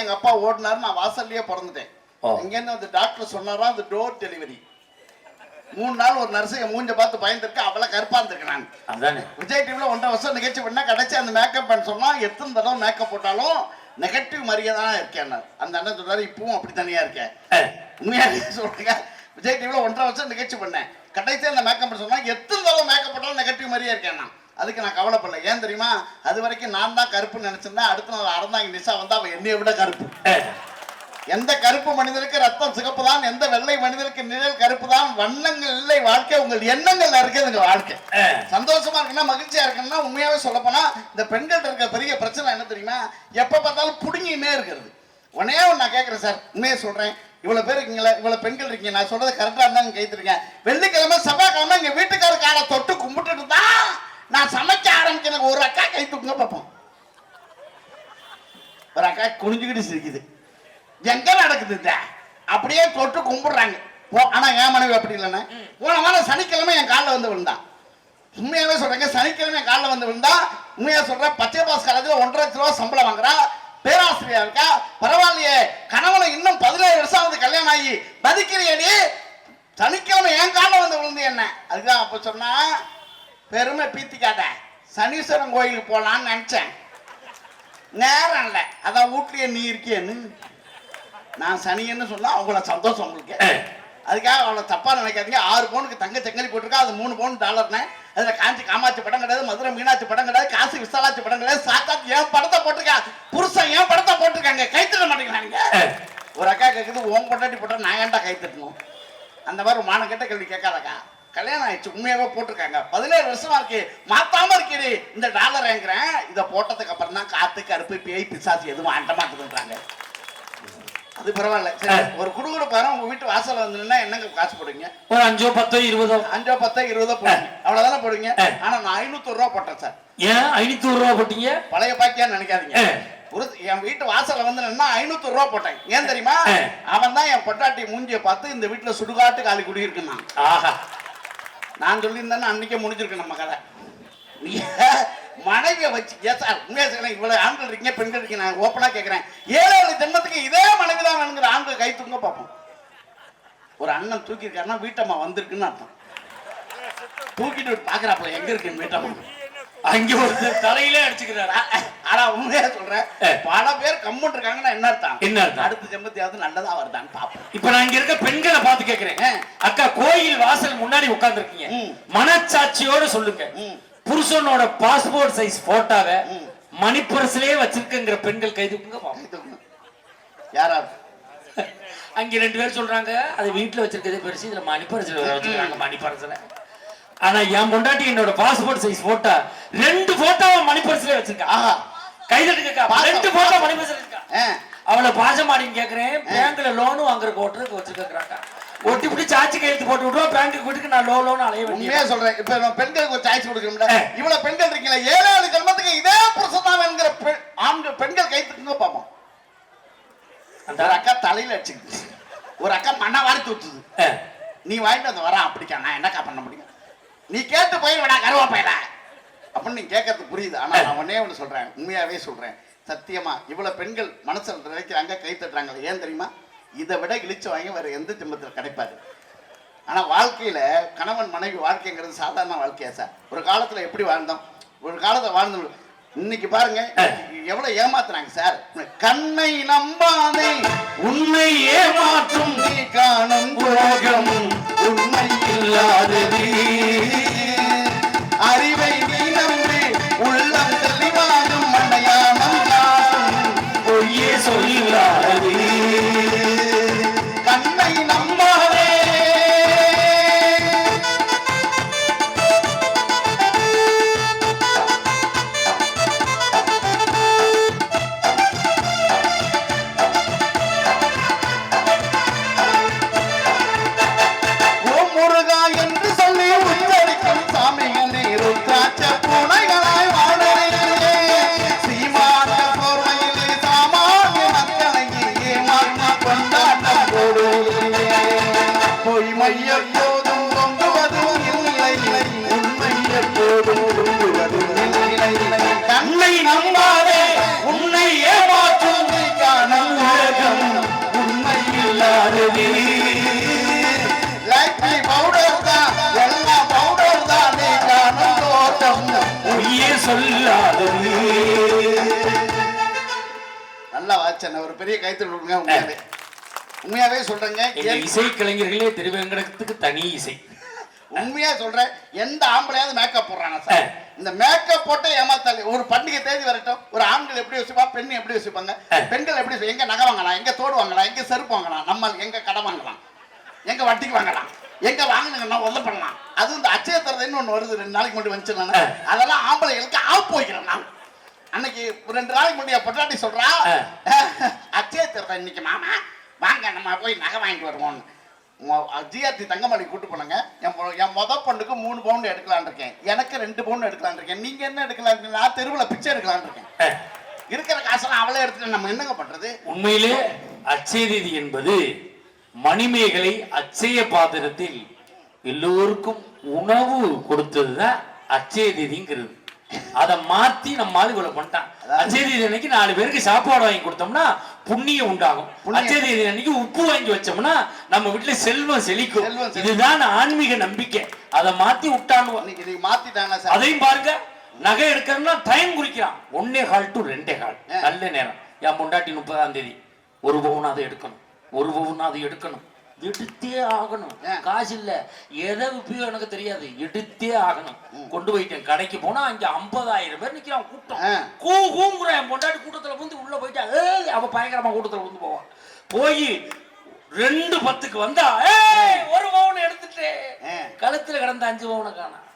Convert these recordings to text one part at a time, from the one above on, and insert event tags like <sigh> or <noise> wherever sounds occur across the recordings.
எங்க அப்பா ஓடினாரு நான் வாசல்லயே பிறந்துட்டேன். இங்கேருந்து அந்த டாக்டர் சொன்னாரா அது டோர் டெலிவரி மூணு நாள் ஒரு நர்ஸ் என் மூஞ்ச பார்த்து பயந்துருக்கு அவளை கருப்பா இருந்திருக்கேன் நான் அதானே. விஜய் டிவில ஒன்றரை வருஷம் நிகழ்ச்சி பண்ணா கடைசி அந்த மேக்கப் பண்ண சொன்னா எத்தனை தடவை மேக்கப் போட்டாலும் நெகட்டிவ் மாதிரியே தான் இருக்கேன் நான். அந்த அண்ணன் சொல்றாரு இப்பவும் அப்படி தனியா இருக்கேன் உண்மையாக சொல்றேங்க. விஜய் டிவில ஒன்றரை வருஷம் நிகழ்ச்சி பண்ணேன். கடைசி அந்த மேக்கப் பண்ண சொன்னா எத்தனை தடவை மேக்கப் போட்டாலும் நெகட்டிவ் மாதிரியே இருக்கேன் நான். அதுக்கு நான் கவலைப்படல. ஏன் தெரியுமா? அது வரைக்கும் நான் தான் கருப்புன்னு நினைச்சிருந்தேன். அடுத்த நாள் அறந்தாங்க நிஷா வந்தா அவன் என்னைய விட கருப்பு. எந்த கருப்பு மனிதனுக்கு ரத்தம் சிகப்பு தான் எந்த வெள்ளை மனிதனுக்கு நிழல் கருப்பு தான் வண்ணங்கள் இல்லை வாழ்க்கை உங்கள் எண்ணங்கள் இருக்குதுங்க வாழ்க்கை. ஏய், சந்தோஷமா இருக்குன்னா மகிழ்ச்சியா இருக்குன்னா உண்மையாவே சொல்லப்போனா இந்த பெண்கள்ட்ட இருக்க பெரிய பிரச்சனை என்ன தெரியுமா? எப்ப பார்த்தாலும் புடுங்கினே இருக்கிறது. உடனே நான் கேட்குறேன் சார் உண்மையை சொல்றேன். இவ்வளவு பேர் இருக்கீங்களா இவ்வளவு பெண்கள் இருக்கீங்க நான் சொல்றது கரெக்டா இருந்தாங்க கைத்திருக்கேன் வெள்ளிக்கிழமை செவ்வாய்க்கிழமை எங்க வீட்டுக்கார காலை தொட்டு கும்பிட்டுட்டு தான் நான் சமைக்க ஆரம்பிக்கிறேன் ஒரு அக்கா கை தூக்குங்க பார்ப்போம் ஒரு அக்கா குனிஞ்சுக்கிட்டு சிரிக்குது. எங்க நடக்குது இந்த? அப்படியே தொட்டு கும்பிடுறாங்க. ஆனா என் மனைவி அப்படி இல்லைண்ணே. போன வாரம் சனிக்கிழமை என் காலில் வந்து விழுந்தான் உண்மையாவே சொல்றேங்க சனிக்கிழமை என் காலில் வந்து விழுந்தா உண்மையா சொல்றேன் பச்சை பாஸ் காலேஜில் ஒன்றரை லட்ச ரூபா சம்பளம் வாங்குறா பேராசிரியா இருக்கா பரவாயில்லையே கணவனை இன்னும் பதினேழு வருஷம் ஆகுது கல்யாணம் ஆகி மதிக்கிறியடி சனிக்கிழமை என் காலில் வந்து விழுந்து என்ன அதுதான் அப்போ சொன்னா பெருமை பீத்திக்காத. சனீஸ்வரன் கோயிலுக்கு போகலான்னு நினச்சேன். நேரம் இல்லை. அதான் வீட்லயே நீ இருக்கியேன்னு. நான் சனியன்னு சொன்னா அவங்கள சந்தோஷம் உங்களுக்கு. அதுக்காக அவளை தப்பா நினைக்காதீங்க. ஆறு பவுனுக்கு தங்க செங்கலி போட்டிருக்கா அது மூணு பவுன் டாலர்னே அதுல காஞ்சி காமாட்சி படம் கிடையாது மதுரை மீனாட்சி படம் கிடையாது காசி விசாலாட்சி படம் கிடையாது. சாத்தாத்தி என் படத்தை போட்டிருக்கா. புருஷன் என் படத்தை போட்டிருக்காங்க. கை தட்ட மாட்டேங்கிறாங்க ஒரு அக்கா கேட்குது உன் பொண்டாட்டி போட்டா நான் ஏன்டா கை தட்டணும் அந்த மாதிரி மான கேட்ட கேள்வி கேட்காதக்கா. கல்யாணம் ஆயிடுச்சு உண்மையாவே போட்டிருக்காங்க. பதினேழு வருஷமா இருக்கு. மாத்தாம இருக்கீடி இந்த டாலர் ஏங்குறேன் இதை போட்டதுக்கு அப்புறம் தான் காத்து கருப்பு பேய் பிசாசு எதுவும் ஆண்ட மாட்டுதுன்றாங்க அது பரவாயில்ல. சரி ஒரு குடுகுடு பாரு உங்க வீட்டு வாசல்ல வந்துன்னா என்னங்க காசு போடுவீங்க? ஒரு அஞ்சோ பத்தோ இருபதோ. அஞ்சோ பத்தோ இருபதோ போடுவீங்க. அவ்வளவுதானே போடுவீங்க. ஆனா நான் ஐநூத்தி ரூபா போட்டேன் சார். ஏன்? ஐநூத்தி ரூபா போட்டீங்க? பழைய பாக்கியான்னு நினைக்காதீங்க. என் வீட்டு வாசல்ல வந்து ஐநூத்தி ரூபா போட்டேன். ஏன் தெரியுமா. அவன் தான் என் பொட்டாட்டி மூஞ்சிய பார்த்து இந்த வீட்டுல சுடுகாட்டு காலி குடியிருக்குன்னு நான் ஆஹா. நான் சொல்லியிருந்தேன்னா அன்றைக்கே முடிஞ்சிருக்கு நம்ம கதை. நீ மனைவியை வச்சு ஏன் சார் உண்மையாக சொல்றேன் இவ்வளோ ஆண்கள் இருக்கீங்க பெண்கள் இருக்கீங்க நான் ஓப்பனாக கேட்குறேன் ஏழு ஏழு ஜென்மத்துக்கு இதே மனைவி தான் வேணுங்கிற ஆண்கள் கை தூங்க பார்ப்போம். ஒரு அண்ணன் தூக்கியிருக்காருன்னா வீட்டம்மா வந்திருக்குன்னு அர்த்தம். தூக்கிட்டு பார்க்குறாப்புல எங்கே இருக்கு வீட்டம்மா? அங்கே ஒரு தலையிலே அடிச்சுக்கிறாரா? ஆனா உண்மையா சொல்றேன். பல பேர் கம்முன்னு இருக்காங்கன்னா என்ன அர்த்தம் என்ன அர்த்தம்? அடுத்த ஜென்மத்தையாவது நல்லதா வருதான்னு பாப்போம் இப்ப நான் இங்க இருக்க பெண்களை பார்த்து கேக்குறேன். அக்கா கோயில் வாசல் முன்னாடி உட்கார்ந்துருக்கீங்க ம். மனச்சாட்சியோட சொல்லுங்க. புருஷனோட பாஸ்போர்ட் சைஸ் போட்டோவை ம். மணிப்பரசிலே வச்சிருக்கங்கிற பெண்கள் கை தூக்குங்க பாப்போம். யாராவது அங்க ரெண்டு பேர் சொல்றாங்க அது வீட்டுல வச்சிருக்கதே பெருசு இதுல மணிப்பரசில வச்சிருக்காங்க மணிப்பரசில ஆனா என் பொண்டாட்டி என்னோட பாஸ்போர்ட் சைஸ் போட்டோ ரெண்டு போட்டோவை மணிப்பரசிலே வச்சிருக்கா ஆஹா கை தட்டுக்கா பாசம். ரெண்டு போட்டோ மணிப்பரசில இருக்கா. அவளை பாசமாடின்னு கேக்குறேன். பேங்க்ல லோனு வாங்குறதுக்கு ஓட்டுறதுக்கு வச்சிருக்காங்க ஒட்டி பிடி சாச்சி கையெழுத்து போட்டு விடுவா பேங்க்கு வீட்டுக்கு நான் லோ லோன் அலைய உண்மையா சொல்றேன். இப்ப நம்ம பெண்களுக்கு ஒரு சாய்ஸ் கொடுக்கணும்ல. இவ்வளவு பெண்கள் இருக்கீங்களா? ஏழாவது ஜென்மத்துக்கு இதே புருஷன் பெ- ஆண்கள் பெண்கள் கை தூக்குங்க பாப்போம் அந்த ஒரு அக்கா தலையில அடிச்சுக்குது ஒரு அக்கா மண்ணை வாரி தூத்துது. நீ வாங்கிட்டு வந்து வரான் அப்படிக்கா. நான் என்னக்கா பண்ண முடியும்? நீ கேட்டு போயிடுவடா கருவா பையல அப்படின்னு நீ கேட்கறது புரியுது. ஆனால் நான் ஒன்னே ஒன்று சொல்றேன். உண்மையாவே சொல்றேன். சத்தியமாக இவ்வளவு பெண்கள் மனசில் நினைக்கிறாங்க கை தட்டுறாங்க ஏன் தெரியுமா? இதை விட இழிச்சு வாங்கி வேற எந்த ஜென்மத்தில் கிடைப்பாது. ஆனா வாழ்க்கையில கணவன் மனைவி வாழ்க்கைங்கிறது சாதாரண வாழ்க்கையா சார்? ஒரு காலத்துல எப்படி வாழ்ந்தோம்? ஒரு காலத்துல வாழ்ந்த இன்னைக்கு பாருங்க எவ்வளவு ஏமாத்துறாங்க சார்? கண்ணை நம்பாதே உன்னை ஏமாற்றும் நீ காணும் உலகம் உண்மை இல்லாதது. உண்மை எப்போதும் பொங்குவதும் இல்லை. உண்மை எப்போதும் பொங்குவதும் இல்லை தன்னை நம்பாதே உன்னை ஏமாற்றும் உலகம் உண்மை இல்லாதது. பவுடர் தான் எல்லா பவுடர் தான் நீ காணும் நல்லா வாச்சன் ஒரு பெரிய கைத்தல் கொடுங்க உண்மையாவே. உண்மையாவே சொல்றேங்க இசை கலைஞர்களே திருவேங்கடத்துக்கு தனி இசை. உண்மையா சொல்றேன் எந்த ஆம்பளையாவது மேக்கப் போடுறாங்க சார். இந்த மேக்கப் போட்டு ஏமாத்தாலே ஒரு பண்டிகை தேதி வரட்டும் ஒரு ஆண்கள் எப்படி வச்சுப்பா பெண் எப்படி வச்சுப்பாங்க பெண்கள் எப்படி எங்க நகை வாங்கலாம் எங்க தோடு வாங்கலாம் எங்க செருப்பு வாங்கலாம் நம்ம எங்க கடை வாங்கலாம் எங்க வட்டிக்கு வாங்கலாம் எங்க வாங்கினுங்கன்னா உதவ பண்ணலாம். அது இந்த அச்சய தரதுன்னு ஒண்ணு வருது ரெண்டு நாளைக்கு முன்னாடி வந்துச்சு நானு. அதெல்லாம் ஆம்பளைகளுக்கு ஆப்பு வைக்கிறேன் நான் அன்னைக்கு ரெண்டு நாளைக்கு முன்னாடி பொட்டாட்டி சொல்றா அச்சய தரத இன்னைக்கு மாமா வாங்க நம்ம போய் நகை வாங்கிட்டு வருவோம்னு. ஜிஆர்டி தங்கமணி கூட்டு போனாங்க. என் என் முத பொண்ணுக்கு மூணு பவுன் எடுக்கலாம்னு இருக்கேன். எனக்கு ரெண்டு பவுன் எடுக்கலாம்னு இருக்கேன். நீங்க என்ன எடுக்கலாம் இருக்கீங்க? நான் தெருவில் பிச்சை எடுக்கலாம்னு இருக்கேன். இருக்கிற காசெல்லாம் அவளே எடுத்துட்டு நம்ம என்னங்க பண்றது? உண்மையிலே அச்சய தீதி என்பது மணிமேகலை அச்சய பாத்திரத்தில் எல்லோருக்கும் உணவு கொடுத்ததுதான் அச்சய தீதிங்கிறது அதை மாத்தி நம்ம ஆளு இவ்வளவு பண்ணிட்டான். அச்சய தீதி அன்னைக்கு நாலு பேருக்கு சாப்பாடு வாங்கி கொடுத்தோம்னா புண்ணியம் உண்டாகும். தீதி அன்னைக்கு உப்பு வாங்கி வச்சோம்னா நம்ம வீட்டுல செல்வம் செழிக்கும். இதுதான் ஆன்மீக நம்பிக்கை. அதை மாத்தி விட்டானுவ. இன்னைக்கு நீங்க மாத்திட்டாங்க அதையும் பாருங்க. நகை எடுக்கணும்னா டைம் குறிக்கிறான். ஒன்னே கால் டு ரெண்டே கால். நல்ல நேரம். என் பொண்டாட்டி முப்பதாம் தேதி. ஒரு பவுன் அதை எடுக்கணும். ஒரு பவுன் அதை எடுக்கணும். எடுத்தே ஆகணும். காசு இல்ல. எதை எனக்கு தெரியாது. எடுத்தே ஆகணும். கொண்டு போயிட்டேன் கடைக்கு போனா அங்க ஐம்பதாயிரம் பேர் நிக்கிறான் கூட்டம். கூ கூங்குறான் என் பொண்டாட்டி கூட்டத்துல வந்து உள்ள போயிட்டா ஏய் அவ பயங்கரமா கூட்டத்துல வந்து போவான் போய் ரெண்டு பத்துக்கு வந்தா ஒரு பவுன் எடுத்துட்டு. கழுத்துல கிடந்த அஞ்சு பவுனை காணோம்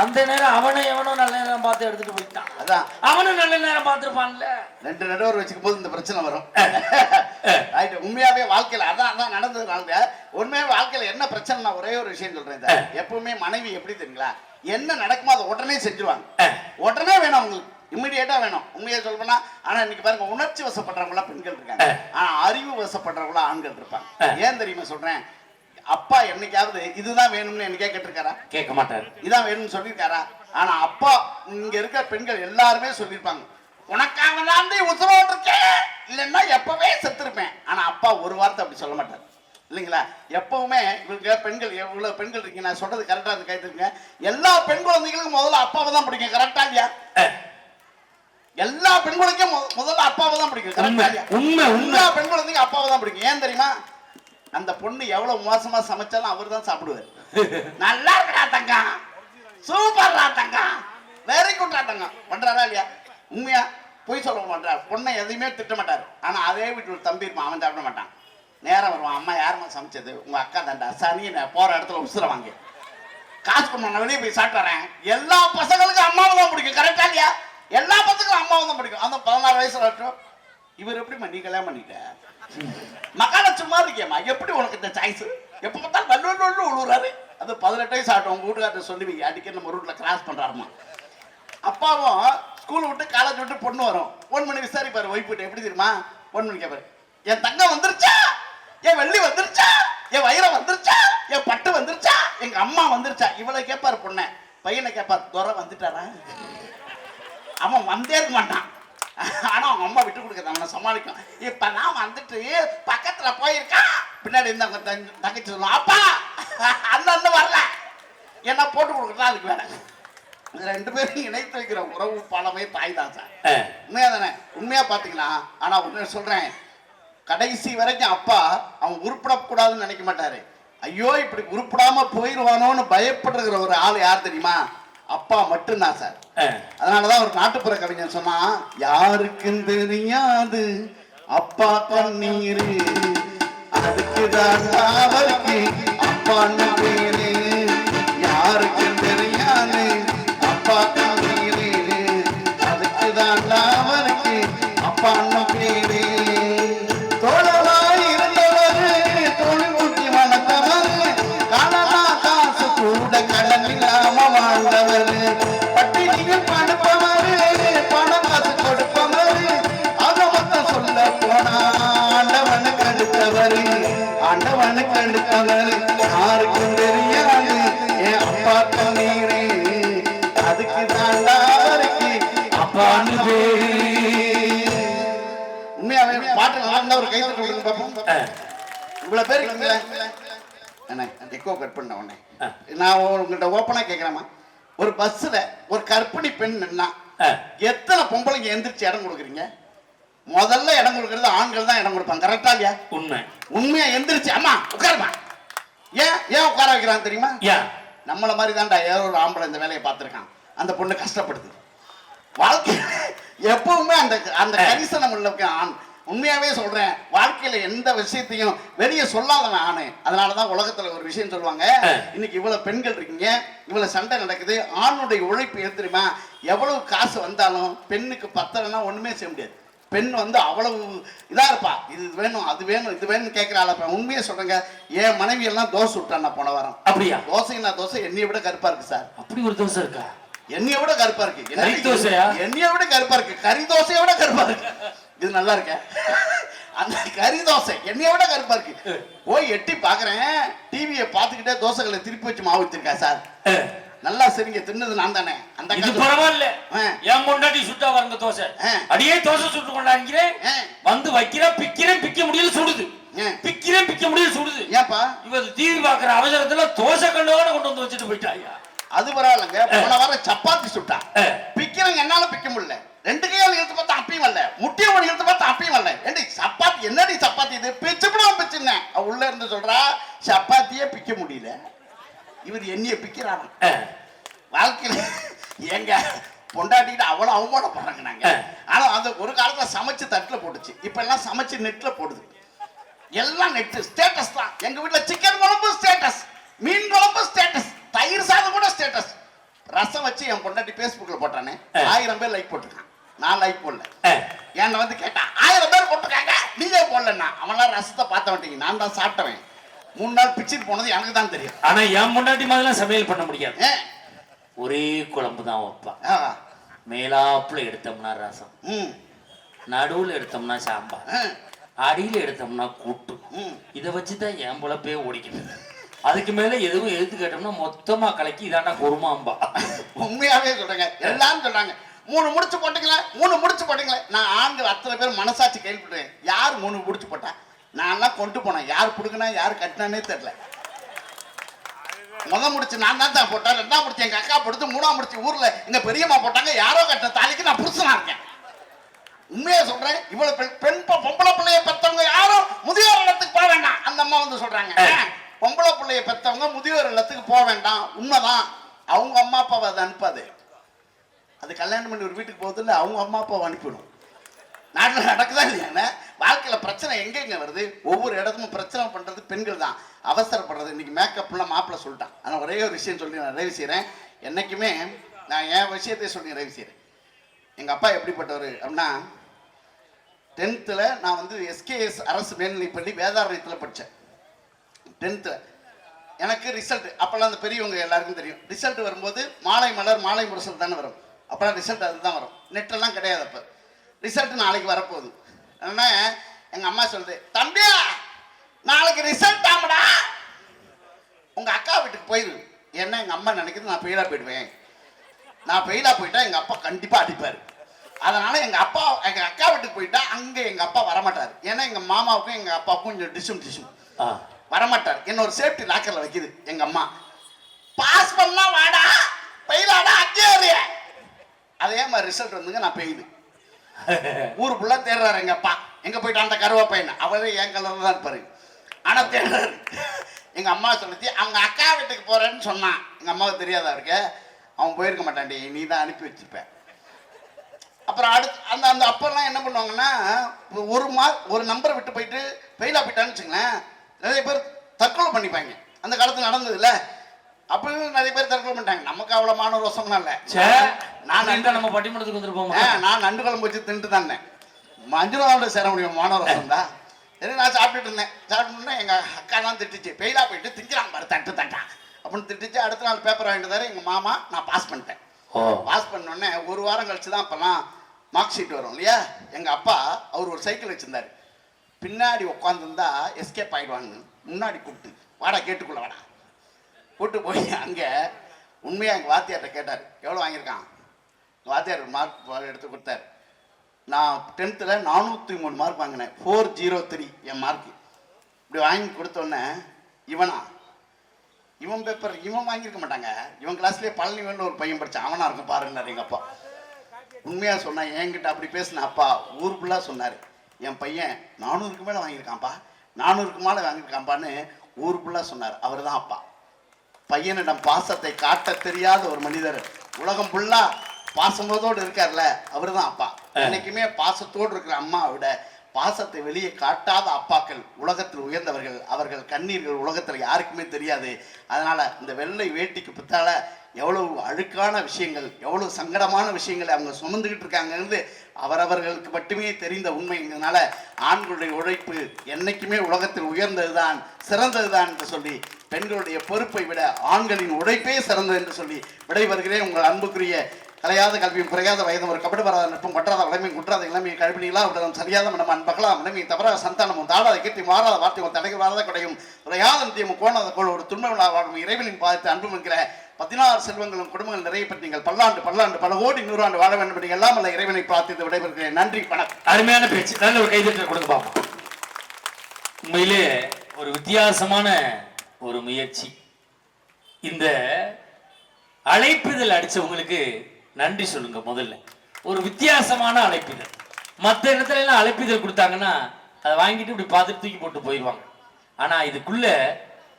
அந்த நேரம் அவனை எவனும் நல்ல நேரம் பார்த்து எடுத்துட்டு போயிட்டான். அதான். அவனும் நல்ல நேரம் பார்த்துருப்பான்ல. ரெண்டு நடுவர் வச்சுக்கும் போது இந்த பிரச்சனை வரும். ரைட் உண்மையாவே வாழ்க்கையில அதான் அதான் நடந்ததுனால உண்மையாவே வாழ்க்கையில என்ன பிரச்சனை ஒரே ஒரு விஷயம் சொல்றேன். எப்பவுமே மனைவி எப்படி தெரியுங்களா? என்ன நடக்குமோ அதை உடனே செஞ்சுருவாங்க. உடனே வேணும் அவங்களுக்கு. இம்மிடியேட்டா வேணும். உண்மையை சொல்லணும்னா ஆனா இன்னைக்கு பாருங்க உணர்ச்சி வசப்படுறவங்களா பெண்கள் இருக்காங்க. ஆனா அறிவு வசப்படுறவங்களா ஆண்கள் இருப்பாங்க. ஏன் தெரியுமா சொல்றேன்? அப்பா என்னைக்காவது இதுதான் வேணும்னு என்னைக்கே கேட்டிருக்காரா? கேட்க மாட்டாரு. இதான் வேணும்னு சொல்லியிருக்காரா? ஆனா அப்பா இங்க இருக்க பெண்கள் எல்லாருமே சொல்லியிருப்பாங்க. உனக்காக தான் உத்தரவு இருக்கேன். இல்லைன்னா எப்பவே செத்துருப்பேன். ஆனா அப்பா ஒரு வார்த்தை அப்படி சொல்ல மாட்டார். இல்லைங்களா? எப்பவுமே இவங்க பெண்கள் எவ்வளவு பெண்கள் இருக்கீங்க. நான் சொல்றது கரெக்டா இருந்து கைத்துருங்க எல்லா பெண் குழந்தைகளுக்கும் முதல்ல அப்பாவை தான் பிடிக்கும். கரெக்டா இல்லையா? எல்லா பெண் குழந்தைக்கும் முத- முதல்ல அப்பாவை தான் பிடிக்கும். கரெக்டா இல்லையா? உண்மை எல்லா பெண் குழந்தைக்கும் அப்பாவை தான் பிடிக்கும். ஏன் தெரியுமா? அந்த பொண்ணு எவ்வளவு மோசமா சமைச்சாலும் அவர் தான் சாப்பிடுவார். <laughs> நல்லா இருக்கடா தங்கம். சூப்பர்ரா தங்கம். வெரி குட்ரா தங்கம். பண்றாரா இல்லையா? உண்மையா? பொய் சொல்ல மாட்டார். பொண்ணை எதையுமே திட்ட மாட்டார் ஆனா அதே வீட்டு ஒரு தம்பி இருப்பான். அவன் சாப்பிட மாட்டான். நேரம் வருவான் அம்மா யாருமா சமைச்சது? உங்கள் அக்கா தாண்டா. சனி நான் போகிற இடத்துல உசுரவாங்க காசு பண்ண வெளியே போய் சாப்பிட்டு வரேன். எல்லா பசங்களுக்கும் அம்மாவை தான் பிடிக்கும். கரெக்டாக இல்லையா? எல்லா பசங்களுக்கும் அம்மாவை தான் பிடிக்கும். அந்த பதினாறு வயசுல வரட்டும். இவர் எப்படிம்மா நீ கல்யாணம் பண்ணிட்ட? மகால சும்மா இருக்கியம்மா. எப்படி உனக்கு இந்த சாய்ஸ் எப்போ பார்த்தாலும் நல்ல நல்ல உழுவுறாரு. அது பதினெட்டு வயசு ஆகட்டும். உங்கள் வீட்டுக்கார்ட்ட சொல்லுவீங்க. அடிக்கடி நம்ம ரூட்ல கிராஸ் பண்ணுறாருமா அப்பாவும் ஸ்கூல் விட்டு காலேஜ் விட்டு பொண்ணு வரும். ஒன் மணி விசாரிப்பாரு. ஒய்ஃப் கிட்ட எப்படி தெரியுமா? ஒன் மணி கேட்பாரு என் தங்கம் வந்துருச்சா? என் வெள்ளி வந்துருச்சா? என் வைரம் வந்துருச்சா? என் பட்டு வந்துருச்சா? எங்க அம்மா வந்துருச்சா? இவளை கேட்பாரு பொண்ணை. பையனை கேட்பாரு துறை வந்துட்டாரா? அவன் வந்தே இருக்க மாட்டான். ஆனா அவங்க அம்மா விட்டு கொடுக்குறது அவனை சமாளிக்கும் இப்பதான் வந்துட்டு பக்கத்துல போயிருக்கான் பின்னாடி இருந்து அவங்க தங்க- தங்கச்சி சொல்லுவான் அப்பா அந்த அந்த வரல. என்ன போட்டு கொடுக்குறதா அதுக்கு வேற இது ரெண்டு பேரும் இணைத்து வைக்கிற உறவு பலமே தாய் தான் சார் உண்மையா தானே? உண்மையா பாத்தீங்கன்னா ஆனா ஒண்ணு சொல்றேன். கடைசி வரைக்கும் அப்பா அவன் உருப்படக்கூடாதுன்னு நினைக்க மாட்டாரு. ஐயோ இப்படி உருப்படாம போயிருவானோன்னு பயப்படுற ஒரு ஆள் யார் தெரியுமா? அப்பா மட்டும்தான் சார். அதனாலதான் ஒரு நாட்டுப்புற கவிஞன் சொன்னா யாருக்கும் தெரியாது அப்பா கண்ணீரு. அதுக்குதான் அவருக்கு அப்பான்னு பேரு. யாருக்கும் இவ்வளவு பேர் இருக்கீங்களே என்ன எக்கோ கட் பண்ண உடனே. நான் உங்கள்கிட்ட ஓப்பனா கேட்குறேம்மா ஒரு பஸ்ஸில் ஒரு கர்ப்பிணி பெண் நின்னா. எத்தனை பொம்பளைங்க எந்திரிச்சு இடம் கொடுக்குறீங்க? முதல்ல இடம் கொடுக்கறது ஆண்கள் தான் இடம் கொடுப்பாங்க. கரெக்டா இல்லையா? உண்மை. உண்மையா எந்திரிச்சு அம்மா உட்காருமா ஏன் ஏன் உட்கார வைக்கிறான் தெரியுமா? ஏன் நம்மள மாதிரி தான்டா ஏதோ ஒரு ஆம்பளை இந்த வேலையை பார்த்துருக்கான். அந்த பொண்ணு கஷ்டப்படுது. வாழ்க்கை எப்பவுமே அந்த அந்த கரிசனம் உள்ள ஆண். உண்மையாவே சொல்றேன் வாழ்க்கையில எந்த விஷயத்தையும் வெளியே சொல்லாதவன் ஆணு. அதனாலதான் உலகத்துல ஒரு விஷயம் சொல்லுவாங்க இன்னைக்கு இவ்வளவு பெண்கள் இருக்கீங்க இவ்வளவு சண்டை நடக்குது ஆணுடைய உழைப்பு எது தெரியுமா? எவ்வளவு காசு வந்தாலும் பெண்ணுக்கு பத்தலைன்னா ஒண்ணுமே செய்ய முடியாது. பெண் வந்து அவ்வளவு இதா இருப்பா. இது வேணும் அது வேணும் இது வேணும்னு கேட்கிற ஆளா இருப்பா. உண்மையை சொல்றேங்க என் மனைவி எல்லாம் தோசை விட்டான் நான் போன வாரம். அப்படியா? தோசைன்னா தோசை என்னைய விட கருப்பா இருக்கு சார். அப்படி ஒரு தோசை இருக்கா? என்னைய விட கருப்பா இருக்கு? என்னைய விட கருப்பா இருக்கு. கறி தோசையை விட கருப்பா இருக்கு. இது நல்லா இருக்க. அந்த கறி தோசை. என்னைய விட கருப்பா இருக்கு. போய் எட்டி பாக்குறேன். டிவியை பார்த்துக்கிட்டே தோசைகளை திருப்பி வச்சு மாவு வச்சிருக்கா சார். நல்லா சரிங்க. தின்னது நான் தானே. அந்த இது பரவாயில்ல. என் முன்னாடி சுட்டா வரங்க தோசை. அடியே தோசை சுட்டு கொண்டாங்கிறேன். வந்து வைக்கிறேன் பிக்கிறேன் பிக்க முடியல சுடுது. பிக்கிறேன் பிக்க முடியல சுடுது. ஏன்பா? இவ டிவி பாக்குற அவசரத்துல தோசை கண்டோட கொண்டு வந்து வச்சுட்டு போயிட்டாயா அது பரவாயில்லைங்க. போன வாரம் சப்பாத்தி சுட்டா. பிக்கிறவங்க என்னால பிக்க முடியல. ரெண்டு கையால இழுத்து பார்த்தா அப்பயும் வரல முட்டியை ஒன்று இழுத்து பார்த்தா அப்பயும் வரல ஏண்டி சப்பாத்தி என்னடி சப்பாத்தி இது? பிச்சு விடாம பிச்சுன்னேன் அவ உள்ள இருந்து சொல்றா சப்பாத்தியே பிக்க முடியல. இவர் என்னைய பிக்கிறாராம் அஹ், வாழ்க்கையில ஏங்க பொண்டாட்டிக்கிட்ட அவ்வளவு அவமானப்படுறாங்க நாங்க. ஆ. ஆனா அந்த ஒரு காலத்துல சமைச்சு தட்டுல போட்டுச்சு. இப்ப எல்லாம் சமைச்சு நெட்ல போடுது. எல்லாம் நெட் ஸ்டேட்டஸ் தான். எங்க வீட்ல சிக்கன் குழம்பு ஸ்டேட்டஸ் மீன் குழம்பு ஸ்டேட்டஸ் தயிர் சாதம் கூட ஸ்டேட்டஸ் ரசம் வச்சு என் பொண்டாட்டி Facebookல போட்டானே. ஆயிரம் பேர் லைக் போட்டிருக்கான் நான் லைக் போடல. என்ன வந்து கேட்டா ஆயிரம் பேர் போட்டிருக்காங்க. நீயே போடலன்னா அவன்லாம் ரசத்தை பார்த்த மாட்டீங்க. நான் தான் சாப்பிட்டவன். மூணு நாள் பிச்சுட்டு போனது எனக்கு தான் தெரியும். ஆனா என் முன்னாடி மாதிரிலாம் சமையல் பண்ண முடியாது. ஒரே குழம்பு தான் வைப்பான். மேலாப்புல எடுத்தோம்னா ரசம். ம். நடுவுல எடுத்தோம்னா சாம்பார். அடியில எடுத்தோம்னா கூட்டு. இதை வச்சு தான் என் பொழப்பே ஓடிக்கிட்டு அதுக்கு மேல எதுவும் எதுக்கு கேட்டோம்னா மொத்தமா கலக்கி இதாண்டா குருமாம்பா உண்மையாவே சொல்றேங்க. எல்லாரும் சொல்றாங்க. மூணு முடிச்சு போட்டுங்களேன் மூணு முடிச்சு போட்டுங்களேன் நான் ஆண்கள் அத்தனை பேர் மனசாட்சி கேள்விப்பட்டேன். யார் மூணு முடிச்சு போட்டா? நான் எல்லாம் கொண்டு போனேன். யார் புடுங்கினா யார் கட்டினானே தெரியல. முத முடிச்சு நான் தான் தான் போட்டேன். ரெண்டாம் முடிச்சு எங்க அக்கா போடுத்து மூணாம் முடிச்சு ஊர்ல எங்க பெரியம்மா போட்டாங்க. யாரோ கட்டின தாலிக்கு நான் புருஷனா இருக்கேன். உண்மையா சொல்றேன் இவ்வளவு பெண் பெண் பொம்பளை பிள்ளைய பெத்தவங்க யாரும் முதியோர் இல்லத்துக்கு போக வேண்டாம். அந்த அம்மா வந்து சொல்றாங்க. பொம்பளை பிள்ளைய பெத்தவங்க முதியோர் இல்லத்துக்கு போக வேண்டாம். உண்மைதான். அவங்க அம்மா அப்பாவை அதை அனுப்பாது. அது கல்யாணம் பண்ணி ஒரு வீட்டுக்கு போகிறதுல அவங்க அம்மா அப்பாவை அனுப்பிவிடும். நாட்டில் நடக்குதா இல்லையாண்ணே வாழ்க்கையில் பிரச்சனை எங்கெங்க வருது? ஒவ்வொரு இடத்துக்கும் பிரச்சனை பண்ணுறது பெண்கள் தான். அவசரப்படுறது. இன்றைக்கி மேக்கப்லாம் மாப்பிள்ளை சொல்லிட்டான். ஆனால் ஒரே ஒரு விஷயம் சொல்லி நான் நிறைவு செய்கிறேன் என்றைக்குமே நான் என் விஷயத்தை சொல்லி நிறைவு செய்கிறேன் எங்கள் அப்பா எப்படிப்பட்டவர் அப்படின்னா டென்த்தில் நான் வந்து எஸ்கேஎஸ் அரசு மேல்நிலைப்பள்ளி வேதாரண்யத்தில் படித்தேன் டென்த்தில் எனக்கு ரிசல்ட் அப்போல்லாம் அந்த பெரியவங்க எல்லாருக்கும் தெரியும். ரிசல்ட் வரும்போது மாலை மலர் மாலை முரசல் தானே வரும். அப்போல்லாம் ரிசல்ட் அதுதான் வரும். நெட்டெல்லாம் கிடையாது அப்போ. ரிசல்ட் நாளைக்கு வரப்போகுது. அதனால் எங்கள் அம்மா சொல்லுது தம்பியா நாளைக்கு ரிசல்ட் ஆமாடா உங்கள் அக்கா வீட்டுக்கு போயிரு. ஏன்னா எங்கள் அம்மா நினைக்கிறது நான் ஃபெயிலாக போயிடுவேன். நான் ஃபெயிலாக போயிட்டா எங்கள் அப்பா கண்டிப்பாக அடிப்பார். அதனால எங்கள் அப்பா எங்கள் அக்கா வீட்டுக்கு போயிட்டா அங்கே எங்கள் அப்பா வரமாட்டார். ஏன்னா எங்கள் மாமாவுக்கும் எங்கள் அப்பாவுக்கும் கொஞ்சம் டிஷும் டிஷும் வரமாட்டார். என்ன ஒரு சேஃப்டி லாக்கர்ல வைக்குது எங்க அம்மா. பாஸ் பண்ணா வாடா பெயிலாடா அங்கேயே இரு. அதே மாதிரி ரிசல்ட் வந்துங்க நான் பெய்யுது. ஊர் ஃபுல்லாக தேடுறாரு எங்கள் அப்பா. எங்கே போயிட்டு அந்த கருவா பையன்? அவரே என் கலரில் தான் இருப்பாரு. ஆனால் தேடுறாரு. எங்கள் அம்மா சொல்லிச்சு அவங்க அக்கா வீட்டுக்கு போகிறேன்னு சொன்னான். எங்கள் அம்மாவுக்கு தெரியாதா இருக்கு அவன் போயிருக்க மாட்டான்டி நீ தான் அனுப்பி வச்சிருப்ப. அப்புறம் அடுத்து அந்த அந்த அப்பெல்லாம் என்ன பண்ணுவாங்கன்னா ஒரு மா ஒரு நம்பரை விட்டு போயிட்டு ஃபெயிலாக போயிட்டான்னு வச்சுங்களேன் நிறைய பேர் தற்கொலை பண்ணிப்பாங்க. அந்த காலத்தில் நடந்ததுல அப்பவும் நிறைய பேர் தற்கொலை பண்ணிட்டாங்க நமக்கு அவ்வளோ மான ரோசம்லாம் இல்லை நான் இருந்தா நம்ம பட்டிமன்றத்துக்கு வந்துருப்போமா நான் நண்டு குழம்பு வச்சு தின்ட்டு தான். மஞ்சுளாவோட சேர முடியும்? மான ரோசம் தான் சரி நான் சாப்பிட்டுட்டு இருந்தேன். சாப்பிட்டுனா எங்கள் அக்கா தான் திட்டுச்சு. ஃபெயிலாக போயிட்டு திங்கிறான் பாரு தட்டு தட்டா. அப்படின்னு திட்டுச்சு. அடுத்த நாள் பேப்பர் வாங்கிட்டு வந்தாரு. எங்கள் மாமா நான் பாஸ் பண்ணிட்டேன். பாஸ் பண்ண உடனே ஒரு வாரம் கழிச்சு தான் அப்போல்லாம் மார்க் ஷீட் வரும் இல்லையா? எங்கள் அப்பா அவர் ஒரு சைக்கிள் வச்சிருந்தாரு. பின்னாடி உட்காந்துருந்தா எஸ்கேப் ஆயிடுவாங்க முன்னாடி கூப்பிட்டு வாடா கேட்டுக்குள்ள வாடா. கூட்டு போய் அங்கே உண்மையாக எங்கள் வாத்தியார்கிட்ட கேட்டார். எவ்வளோ வாங்கியிருக்கான்? வாத்தியார் மார்க் எடுத்து கொடுத்தாரு. நான் டென்த்தில் நானூற்றி மூணு மார்க் வாங்கினேன். ஃபோர் ஜீரோ த்ரீ என் மார்க்கு இப்படி வாங்கி கொடுத்தோன்னே இவனா? இவன் பேப்பர் இவன் வாங்கியிருக்க மாட்டாங்க. இவன் கிளாஸ்லேயே பழனிவன் ஒரு பையன் படித்தான் அவனாக இருக்கும் பாருன்னாரு எங்கள் அப்பா. உண்மையாக சொன்னான் என்கிட்ட அப்படி பேசின அப்பா ஊர் ஃபுல்லாக சொன்னார். என் பையன் நானூறுக்கு மேலே வாங்கியிருக்கான்ப்பா. நானூறுக்கு மேலே வாங்கியிருக்கான்ப்பான்னு ஊர் ஃபுல்லாக சொன்னார். அவர் தான் அப்பா. பையனிடம் பாசத்தை காட்ட தெரியாத ஒரு மனிதர். உலகம் ஃபுல்லா பாசமோதோடு இருக்கார்ல அவர் தான் அப்பா என்னைக்குமே பாசத்தோடு இருக்கிற அம்மாவை விட பாசத்தை வெளியே காட்டாத அப்பாக்கள் உலகத்தில் உயர்ந்தவர்கள். அவர்கள் கண்ணீர்கள் உலகத்தில் யாருக்குமே தெரியாது. அதனால இந்த வெள்ளை வேட்டிக்கு பித்தால எவ்வளவு அழுக்கான விஷயங்கள் எவ்வளவு சங்கடமான விஷயங்களை அவங்க சுமந்துக்கிட்டு இருக்காங்கிறது அவரவர்களுக்கு மட்டுமே தெரிந்த உண்மைங்கிறதுனால ஆண்களுடைய உழைப்பு என்னைக்குமே உலகத்தில் உயர்ந்ததுதான் சிறந்ததுதான் என்று சொல்லி பெண்களுடைய பொறுப்பை விட ஆண்களின் உழைப்பே சிறந்தது என்று சொல்லி விடைபெறுகிறேன். உங்கள் அன்புக்குரிய கலையாத கல்வியும் குறையாத வயதும் ஒரு கபடு வராத நட்பும் பற்றாத வளமையும் குற்றாத இளமையை கல்வினீங்களா உடனும் சரியாத மனம் அன்பகலாம். மனமே தவறாத சந்தானமும் தாடாத கீர்த்தி மாறாத வார்த்தையும் தடைக்கு வராத கொடையும் உரையாத நித்தியமும் கோணாத கோள் ஒரு துன்பமில்லா வாழும் இறைவனின் பாதித்து அன்பும் என்கிற பதினாறு செல்வங்களும் குடும்பங்கள் நிறைய பெற்று நீங்கள் பல்லாண்டு பல்லாண்டு பல கோடி நூறாண்டு வாழ வேண்டும் என்று எல்லாம் அல்ல இறைவனை பிரார்த்தித்து விடைபெறுகிறேன். நன்றி வணக்கம். அருமையான பேச்சு. நல்ல ஒரு கைதட்டல் கொடுங்க பாப்போம் உண்மையிலே ஒரு வித்தியாசமான ஒரு முயற்சி. இந்த அழைப்பிதழ் அடிச்சவங்களுக்கு நன்றி சொல்லுங்க முதல்ல. ஒரு வித்தியாசமான அழைப்பிதழ். மற்ற இடத்துல எல்லாம் அழைப்பிதழ் கொடுத்தாங்கன்னா அதை வாங்கிட்டு இப்படி பார்த்துட்டு தூக்கி போட்டு போயிடுவாங்க. ஆனா இதுக்குள்ள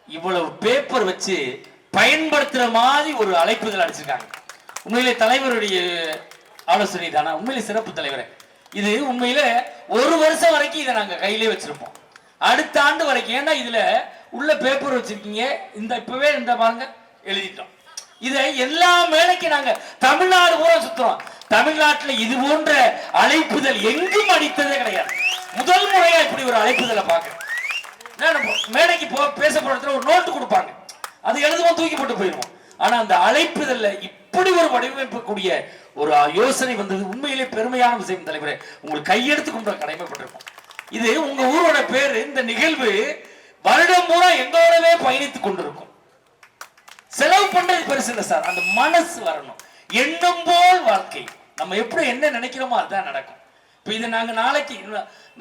இவ்வளவு பேப்பர் வச்சு பயன்படுத்துற மாதிரி ஒரு அழைப்புதல் அடிச்சிருக்காங்க. உண்மையிலே தலைவருடைய ஆலோசனை தானா உண்மையிலே சிறப்பு தலைவர். இது உண்மையில ஒரு வருஷம் வரைக்கும் இதை நாங்க கையிலே வச்சிருப்போம். அடுத்த ஆண்டு வரைக்கும். ஏன்னா இதுல உள்ள பேப்பர் வச்சிருக்கீங்க. இந்த இப்பவே இந்த பாருங்க எழுதிட்டோம். இதை எல்லா மேலைக்கும் நாங்க தமிழ்நாடு பூரா சுத்துறோம். தமிழ்நாட்டுல இது போன்ற அழைப்புதல் எங்கும் அடித்ததே கிடையாது. முதல் முறையா இப்படி ஒரு அழைப்புதலை பார்க்கிறேன் மேடைக்கு போ பேச போற இடத்துல ஒரு நோட்டு கொடுப்பாங்க. அது எழுதுவோம் தூக்கி போட்டு போயிடுவோம். ஆனா அந்த அழைப்புதல்ல இப்படி ஒரு வடிவமைக்கக்கூடிய ஒரு யோசனை வந்தது. உண்மையிலே பெருமையான விஷயம் தலைவரே. உங்களுக்கு கையெடுத்து கொண்டு கடமைப்பட்டிருக்கும். இது உங்க ஊரோட பேரு. இந்த நிகழ்வு வருடம் பூரா எங்களோடவே பயணித்துக் கொண்டிருக்கும். செலவு பண்றது பெருசு இல்லை சார். அந்த மனசு வரணும். எண்ணம் போல் வாழ்க்கை. நம்ம எப்படி என்ன நினைக்கிறோமோ அதுதான் நடக்கும். இப்போ இது நாங்கள் நாளைக்கு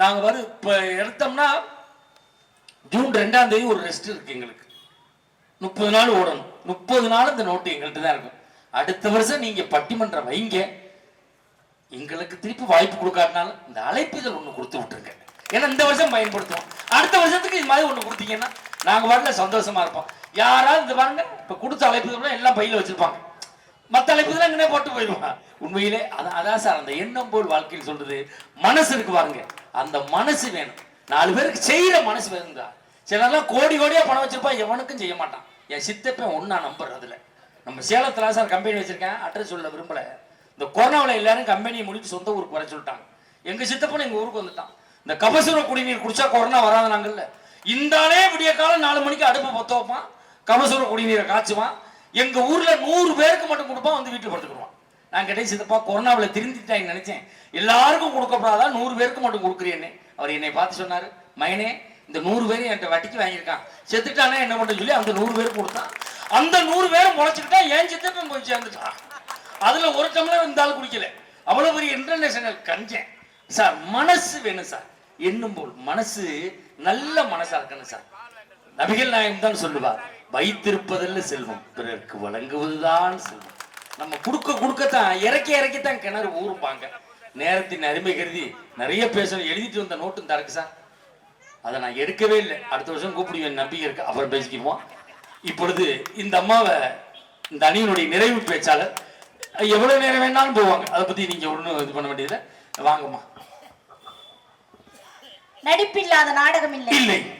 நாங்கள் வரும் இப்போ எடுத்தோம்னா ஜூன் ரெண்டாம் தேதி ஒரு ரெஸ்ட் இருக்கு எங்களுக்கு. முப்பது நாள் ஓடணும். முப்பது நாள் இந்த நோட்டு எங்கள்கிட்ட தான் இருக்கும். அடுத்த வருஷம் நீங்க பட்டிமன்றம் வைங்க. எங்களுக்கு திருப்பி வாய்ப்பு கொடுக்காதனால இந்த அழைப்புகள் ஒன்று கொடுத்து விட்டுருங்க. ஏன்னா இந்த வருஷம் பயன்படுத்துவோம். அடுத்த வருஷத்துக்கு இது மாதிரி ஒண்ணு கொடுத்தீங்கன்னா நாங்க வரல சந்தோஷமா இருப்போம். யாராவது இது பாருங்க இப்ப கொடுத்த அழைப்புகள்லாம் எல்லாம் பையில வச்சிருப்பாங்க. மத்த அழைப்புதல் எங்கனே போட்டு போயிடுவாங்க. உண்மையிலே அதான் அதான் சார் அந்த எண்ணம் போல் வாழ்க்கையில் சொல்றது மனசு இருக்கு பாருங்க. அந்த மனசு வேணும். நாலு பேருக்கு செய்யற மனசு வேணும் தான் சிலர்லாம் கோடி கோடியா பணம் வச்சிருப்பா எவனுக்கும் செய்ய மாட்டான். என் சித்தப்பன் ஒன்னா நம்பர் அதுல நம்ம சேலத்துல சார் கம்பெனி வச்சிருக்கேன் அட்ரஸ் சொல்ல விரும்பலை. இந்த கொரோனாவில் எல்லாரும் கம்பெனியை முடிச்சு சொந்த ஊருக்கு வர சொல்லிட்டாங்க. எங்க சித்தப்பன் எங்க ஊருக்கு வந்துட்டான். இந்த கபசுர குடிநீர் குடிச்சா கொரோனா வராது நாங்கல்ல இந்தாலே விடிய காலம் நாலு மணிக்கு அடுப்பு பத்த வைப்பான் கபசுர குடிநீரை காய்ச்சுவான். எங்க ஊர்ல நூறு பேருக்கு மட்டும் கொடுப்பான் வந்து வீட்டுல படுத்துக்கிடுவான். நான் கேட்டேன் சித்தப்பா கொரோனாவில் திருந்திட்டாங்க நினைச்சேன். எல்லாருக்கும் கொடுக்கப்படாதா? நூறு பேருக்கு மட்டும் கொடுக்குறேன்னு. அவர் என்னை பார்த்து சொன்னாரு மயனே இந்த நூறு பேரும் என்கிட்ட வட்டிக்கு வாங்கியிருக்கான். செத்துட்டானே என்ன பண்ண சொல்லி அந்த நூறு பேர் கொடுத்தான். அந்த நூறு பேரும் முளைச்சிக்கிட்டா ஏன் சித்தப்பன் போய் சேர்ந்துட்டான். அதுல ஒரு டம்ளர் இந்த ஆள் குடிக்கல. அவ்வளவு பெரிய இன்டர்நேஷனல் கஞ்சேன். சார் மனசு வேணும் சார். என்னும் போல் மனசு நல்ல மனசா இருக்கணும் சார். நபிகள் நாயகம் தான் சொல்லுவார் வைத்திருப்பதில் செல்வம் பிறருக்கு வழங்குவதுதான் செல்வம். நம்ம கொடுக்க கொடுக்கத்தான் இறக்கி இறக்கித்தான் கிணறு ஊறுப்பாங்க நேரத்தின் அருமை கருதி நிறைய பேசணும். எழுதிட்டு வந்த நோட்டும் தரக்கு சார். அதை நான் எடுக்கவே இல்லை. அடுத்த வருஷம் கூப்பிடுவேன் நம்பிக்கை இருக்கு. அப்புறம் பேசிக்குவோம். இப்பொழுது இந்த அம்மாவை இந்த அணியினுடைய நிறைவு பேச்சாளர் எவ்வளவு நேரம் வேணாலும் போவாங்க. அதை பத்தி நீங்க ஒன்றும் இது பண்ண வேண்டியதில்லை. வாங்கம்மா. நடிப்பில்லாத நாடகம் இல்லை. இல்லை.